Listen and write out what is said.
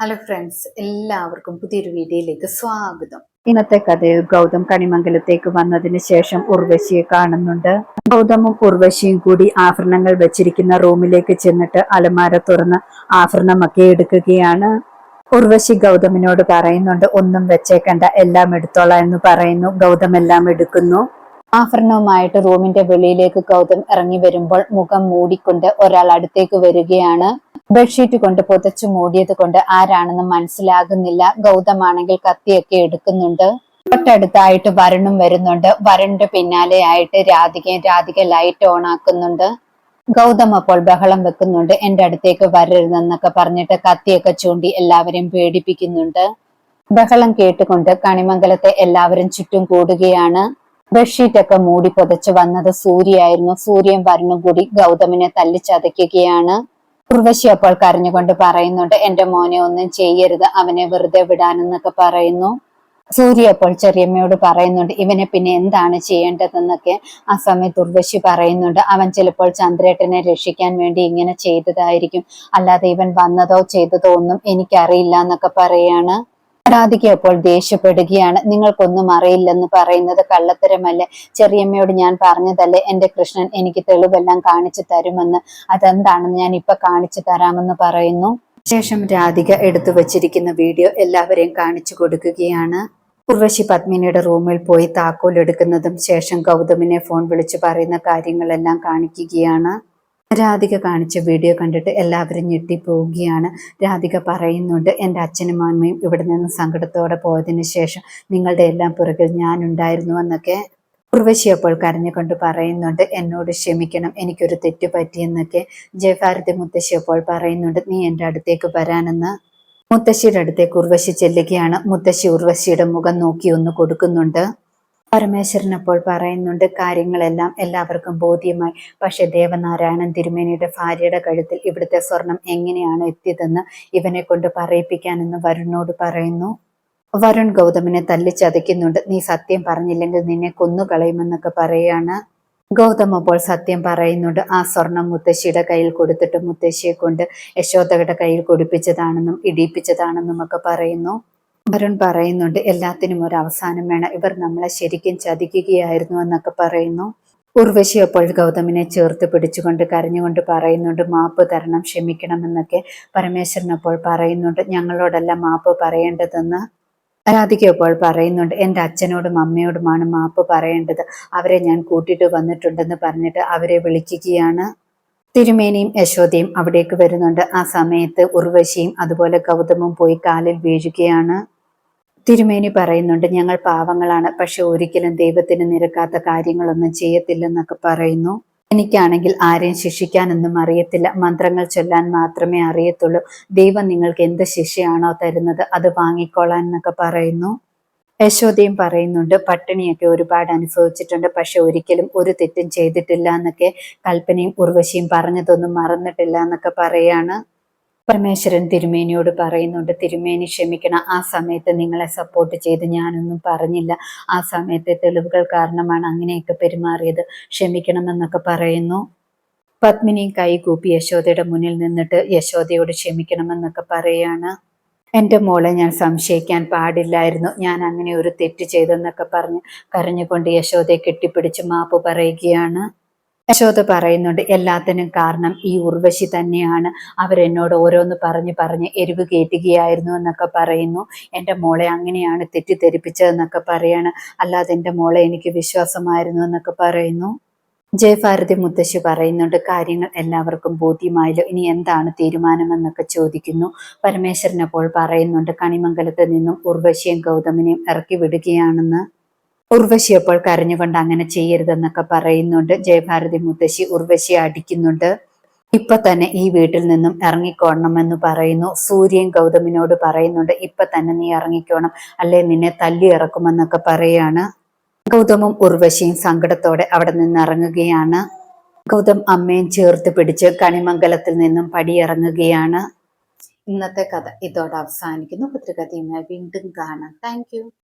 Hello friends എല്ലാവർക്കും പുതിയൊരു വീഡിയോയിലേക്ക് സ്വാഗതം. ഇന്നത്തെ കഥയിൽ ഗൗതം കണിമംഗലത്തേക്ക് വന്നതിന് ശേഷം ഉർവശിയെ കാണുന്നുണ്ട്. ഗൗതമും ഉർവശിയും കൂടി ആഭരണങ്ങൾ വെച്ചിരിക്കുന്ന റൂമിലേക്ക് ചെന്നിട്ട് അലമാര തുറന്ന് ആഭരണമൊക്കെ എടുക്കുകയാണ്. ഉർവശി ഗൗതമിനോട് പറയുന്നുണ്ട് ഒന്നും വെച്ചേക്കണ്ട എല്ലാം എടുത്തോളാം എന്ന് പറയുന്നു. ഗൗതം എല്ലാം എടുക്കുന്നു. ആഭരണവുമായിട്ട് റൂമിന്റെ വെളിയിലേക്ക് ഗൗതം ഇറങ്ങി വരുമ്പോൾ മുഖം മൂടിക്കൊണ്ട് ഒരാൾ അടുത്തേക്ക് വരികയാണ്. ബെഡ്ഷീറ്റ് കൊണ്ട് പുതച്ചു മൂടിയത് കൊണ്ട് ആരാണെന്ന് മനസ്സിലാകുന്നില്ല. ഗൗതമാണെങ്കിൽ കത്തിയൊക്കെ എടുക്കുന്നുണ്ട്. തൊട്ടടുത്തായിട്ട് വരുണും വരുന്നുണ്ട്. വരുണിന്റെ പിന്നാലെ ആയിട്ട് രാധികയും രാധിക ലൈറ്റ് ഓൺ ആക്കുന്നുണ്ട്. ഗൗതം അപ്പോൾ ബഹളം വെക്കുന്നുണ്ട്. എന്റെ അടുത്തേക്ക് വരരുതെന്നൊക്കെ പറഞ്ഞിട്ട് കത്തിയൊക്കെ ചൂണ്ടി എല്ലാവരെയും പേടിപ്പിക്കുന്നുണ്ട്. ബഹളം കേട്ടുകൊണ്ട് കണിമംഗലത്തെ എല്ലാവരും ചുറ്റും കൂടുകയാണ്. ബെഡ്ഷീറ്റൊക്കെ മൂടി പുതച്ച് വന്നത് സൂര്യയായിരുന്നു സൂര്യൻ വരണും കൂടി ഗൗതമിനെ തല്ലിച്ചതയ്ക്കുകയാണ്. ഉർവശി അപ്പോൾ കരഞ്ഞുകൊണ്ട് പറയുന്നുണ്ട് എന്റെ മോനെ ഒന്നും ചെയ്യരുത് അവനെ വെറുതെ വിടാനെന്നൊക്കെ പറയുന്നു. സൂര്യ അപ്പോൾ ചെറിയമ്മയോട് പറയുന്നുണ്ട് ഇവനെ പിന്നെ എന്താണ് ചെയ്യേണ്ടതെന്നൊക്കെ. ആ സമയത്ത് ഉർവശി പറയുന്നുണ്ട് അവൻ ചിലപ്പോൾ ചന്ദ്രേട്ടനെ രക്ഷിക്കാൻ വേണ്ടി ഇങ്ങനെ ചെയ്തതായിരിക്കും. അല്ലാതെ ഇവൻ വന്നതോ ചെയ്തതോ ഒന്നും എനിക്കറിയില്ല എന്നൊക്കെ പറയാണ്. രാധിക അപ്പോൾ ദേഷ്യപ്പെടുകയാണ്. നിങ്ങൾക്കൊന്നും അറിയില്ലെന്ന് പറയുന്നത് കള്ളത്തരമല്ലേ? ചെറിയമ്മയോട് ഞാൻ പറഞ്ഞതല്ലേ? എന്റെ കൃഷ്ണൻ എനിക്ക് തെളിവെല്ലാം കാണിച്ചു തരുമെന്ന്. അതെന്താണെന്ന് ഞാൻ ഇപ്പൊ കാണിച്ചു തരാമെന്ന് പറയുന്നു. ശേഷം രാധിക എടുത്തു വച്ചിരിക്കുന്ന വീഡിയോ എല്ലാവരെയും കാണിച്ചു കൊടുക്കുകയാണ്. ഉർവശി പത്മിനിയുടെ റൂമിൽ പോയി താക്കോൽ എടുക്കുന്നതും ശേഷം ഗൗതമിനെ ഫോൺ വിളിച്ചു പറയുന്ന കാര്യങ്ങളെല്ലാം കാണിക്കുകയാണ്. രാധിക കാണിച്ച വീഡിയോ കണ്ടിട്ട് എല്ലാവരും ഞെട്ടിപ്പോവുകയാണ്. രാധിക പറയുന്നുണ്ട് എന്റെ അച്ഛനും അമ്മയും ഇവിടെ നിന്ന് സങ്കടത്തോടെ പോയതിനു ശേഷം നിങ്ങളുടെ എല്ലാം പുറകിൽ ഞാൻ ഉണ്ടായിരുന്നു എന്നൊക്കെ ഉർവശി അപ്പോൾ കരഞ്ഞുകൊണ്ട് പറയുന്നുണ്ട് എന്നോട് ക്ഷമിക്കണം എനിക്കൊരു തെറ്റ് പറ്റിയെന്നൊക്കെ ജയഭാരതി മുത്തശ്ശി അപ്പോൾ പറയുന്നുണ്ട് നീ എന്റെ അടുത്തേക്ക് വരാനെന്ന്. മുത്തശ്ശിയുടെ അടുത്തേക്ക് ഉർവശി ചെല്ലുകയാണ്. മുത്തശ്ശി ഉർവശിയുടെ മുഖം നോക്കി ഒന്ന് കൊടുക്കുന്നുണ്ട്. പരമേശ്വരൻ അപ്പോൾ പറയുന്നുണ്ട് കാര്യങ്ങളെല്ലാം എല്ലാവർക്കും ബോധ്യമായി. പക്ഷെ ദേവനാരായണൻ തിരുമേനിയുടെ ഭാര്യയുടെ കഴുത്തിൽ ഇവിടുത്തെ സ്വർണം എങ്ങനെയാണ് എത്തിയതെന്ന് ഇവനെ കൊണ്ട് പറയിപ്പിക്കാനെന്ന് വരുണോട് പറയുന്നു. വരുൺ ഗൗതമിനെ തല്ലിച്ചതയ്ക്കുന്നുണ്ട്. നീ സത്യം പറഞ്ഞില്ലെങ്കിൽ നിന്നെ കൊന്നുകളയുമെന്നൊക്കെ പറയാണ്. ഗൗതം അപ്പോൾ സത്യം പറയുന്നുണ്ട്. ആ സ്വർണം മുത്തശ്ശിയുടെ കയ്യിൽ കൊടുത്തിട്ട് മുത്തശ്ശിയെ കൊണ്ട് യശോദയുടെ കയ്യിൽ കൊടുപ്പിച്ചതാണെന്നും ഇടിയിപ്പിച്ചതാണെന്നും ഒക്കെ പറയുന്നു. വരുൺ പറയുന്നുണ്ട് എല്ലാത്തിനും ഒരു അവസാനം വേണം. ഇവർ നമ്മളെ ശരിക്കും ചതിക്കുകയായിരുന്നു എന്നൊക്കെ പറയുന്നു. ഉർവശി അപ്പോൾ ഗൗതമിനെ ചേർത്ത് പിടിച്ചുകൊണ്ട് കരഞ്ഞുകൊണ്ട് പറയുന്നുണ്ട് മാപ്പ് തരണം ക്ഷമിക്കണം എന്നൊക്കെ പരമേശ്വരൻ അപ്പോൾ പറയുന്നുണ്ട് ഞങ്ങളോടല്ല മാപ്പ് പറയേണ്ടതെന്ന്. രാധിക അപ്പോൾ പറയുന്നുണ്ട് എന്റെ അച്ഛനോടും അമ്മയോടുമാണ് മാപ്പ് പറയേണ്ടത്. അവരെ ഞാൻ കൂട്ടിയിട്ട് വന്നിട്ടുണ്ടെന്ന് പറഞ്ഞിട്ട് അവരെ വിളിക്കുകയാണ്. തിരുമേനിയും യശോദയും അവിടേക്ക് വരുന്നുണ്ട്. ആ സമയത്ത് ഉർവശിയും അതുപോലെ ഗൗതമും പോയി കാലിൽ വീഴുകയാണ്. തിരുമേനി പറയുന്നുണ്ട് ഞങ്ങൾ പാവങ്ങളാണ് പക്ഷെ ഒരിക്കലും ദൈവത്തിന് നിരക്കാത്ത കാര്യങ്ങളൊന്നും ചെയ്യത്തില്ലെന്നൊക്കെ പറയുന്നു. എനിക്കാണെങ്കിൽ ആരെയും ശിക്ഷിക്കാനൊന്നും അറിയത്തില്ല. മന്ത്രങ്ങൾ ചൊല്ലാൻ മാത്രമേ അറിയത്തുള്ളൂ. ദൈവം നിങ്ങൾക്ക് എന്ത് ശിക്ഷയാണോ തരുന്നത് അത് വാങ്ങിക്കോളാൻ എന്നൊക്കെ പറയുന്നു. യശോദയും പറയുന്നുണ്ട് പട്ടിണിയൊക്കെ ഒരുപാട് അനുഭവിച്ചിട്ടുണ്ട് പക്ഷെ ഒരിക്കലും ഒരു തെറ്റും ചെയ്തിട്ടില്ല എന്നൊക്കെ കൽപ്പനയും ഉർവശിയും പറഞ്ഞതൊന്നും മറന്നിട്ടില്ല എന്നൊക്കെ പറയാണ്. പരമേശ്വരൻ തിരുമേനിയോട് പറയുന്നുണ്ട് തിരുമേനി ക്ഷമിക്കണം ആ സമയത്ത് നിങ്ങളെ സപ്പോർട്ട് ചെയ്ത് ഞാനൊന്നും പറഞ്ഞില്ല. ആ സമയത്തെ തെളിവുകൾ കാരണമാണ് അങ്ങനെയൊക്കെ പെരുമാറിയത്. ക്ഷമിക്കണമെന്നൊക്കെ പറയുന്നു. പത്മിനി കൈകൂപ്പി യശോദയുടെ മുന്നിൽ നിന്നിട്ട് യശോദയോട് ക്ഷമിക്കണമെന്നൊക്കെ പറയാണ്. എന്റെ മോളെ ഞാൻ സംശയിക്കാൻ പാടില്ലായിരുന്നു. ഞാൻ അങ്ങനെ ഒരു തെറ്റ് ചെയ്തെന്നൊക്കെ പറഞ്ഞ് കരഞ്ഞുകൊണ്ട് യശോദയെ കെട്ടിപ്പിടിച്ച് മാപ്പ് പറയുകയാണ്. യശോദ പറയുന്നുണ്ട് എല്ലാത്തിനും കാരണം ഈ ഉർവശി തന്നെയാണ്. അവരെന്നോട് ഓരോന്ന് പറഞ്ഞ് പറഞ്ഞ് എരിവ് കയറ്റുകയായിരുന്നു എന്നൊക്കെ പറയുന്നു. എന്റെ മോളെ അങ്ങനെയാണ് തെറ്റിദ്ധരിപ്പിച്ചതെന്നൊക്കെ പറയാണ്. അല്ലാതെ എന്റെ മോളെ എനിക്ക് വിശ്വാസമായിരുന്നു എന്നൊക്കെ പറയുന്നു. ജയഭാരതി മുത്തശ്ശി പറയുന്നുണ്ട് കാര്യങ്ങൾ എല്ലാവർക്കും ബോധ്യമായല്ലോ. ഇനി എന്താണ് തീരുമാനമെന്നൊക്കെ ചോദിക്കുന്നു. പരമേശ്വരൻ അപ്പോൾ പറയുന്നുണ്ട് കണിമംഗലത്ത് നിന്നും ഉർവശിയും ഗൗതമിനെയും ഇറക്കി വിടുകയാണെന്ന്. ഉർവശി അപ്പോൾ കരഞ്ഞുകൊണ്ട് അങ്ങനെ ചെയ്യരുതെന്നൊക്കെ പറയുന്നുണ്ട്. ജയഭാരതി മുത്തശ്ശി ഉർവശിയെ അടിക്കുന്നുണ്ട്. ഇപ്പൊ തന്നെ ഈ വീട്ടിൽ നിന്നും ഇറങ്ങിക്കോണമെന്ന് പറയുന്നു. സൂര്യൻ ഗൗതമിനോട് പറയുന്നുണ്ട് ഇപ്പൊ തന്നെ നീ ഇറങ്ങിക്കോണം. അല്ലെ നിന്നെ തല്ലി ഇറക്കുമെന്നൊക്കെ പറയാണ്. ഗൗതമും ഉർവശിയും സങ്കടത്തോടെ അവിടെ നിന്ന് ഇറങ്ങുകയാണ്. ഗൗതം അമ്മയും ചേർത്ത് പിടിച്ച് കണിമംഗലത്തിൽ നിന്നും പടിയിറങ്ങുകയാണ്. ഇന്നത്തെ കഥ ഇതോടെ അവസാനിക്കുന്നു. പത്രികഥയുമായി വീണ്ടും കാണാം. താങ്ക്